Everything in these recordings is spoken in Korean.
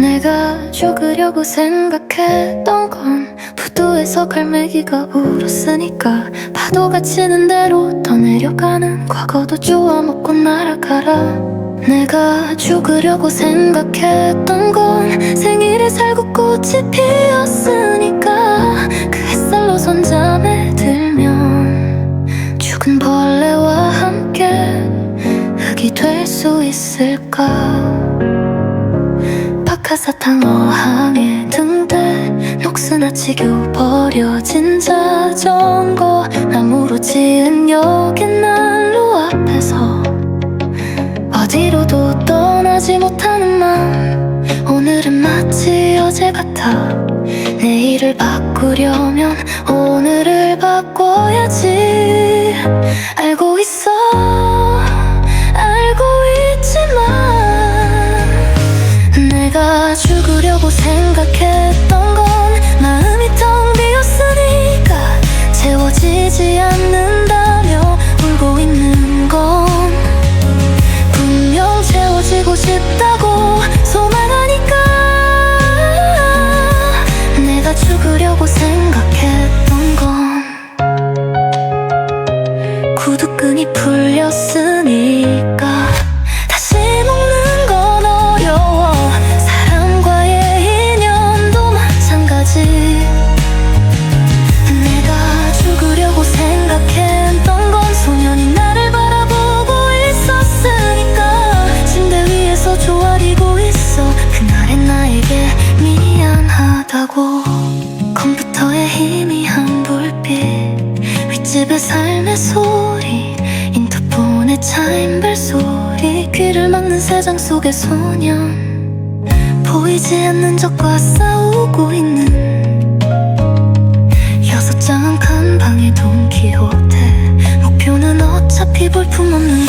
내가 죽으려고 생각했던 건 부두에서 갈매기가 울었으니까 파도가 치는 대로 떠내려가는 과거도 쪼아먹고 날아가라. 내가 죽으려고 생각했던 건 생일에 살구 꽃이 피었으니까 그 햇살로 손잠에 들면 죽은 벌레와 함께 흙이 될 수 있을까? 박하사탕 어항에 등대 녹슨아치교 버려진 자전거. 나무로 지은 여기 난로 앞에서 어디로도 떠나지 못하는 맘 오늘은 마치 어제 같아. 내일을 바꾸려면 오늘을 바꿔야지 생각했던 건 마음이 텅 비었으니까 채워지지 않는다며 울고 있는 건 분명 채워지고 싶다고 소망하니까 내가 죽으려고 생각했던 건 구두끈이 풀렸으니까 희미한 불빛 윗집의 삶의 소리 인터폰의 차임벨 소리 귀를 막는 세상 속의 소년. 보이지 않는 적과 싸우고 있는 여섯 장 칸방의 돈키호테 목표는 어차피 볼품 없는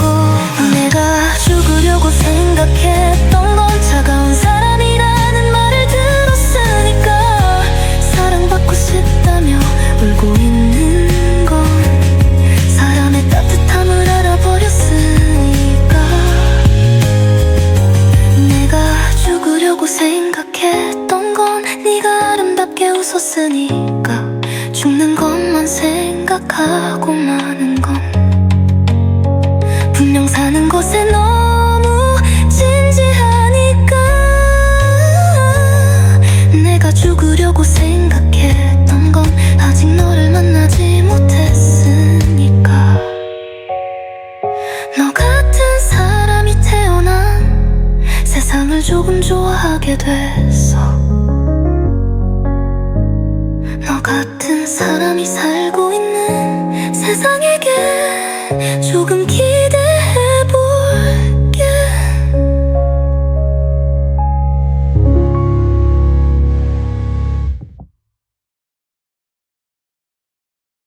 죽으려고 생각했던 건 네가 아름답게 웃었으니까. 죽는 것만 생각하고 마는 건. 분명 사는 것에 너 조금 좋아하게 됐어. 너 같은 사람이 살고 있는 세상에게 조금 기대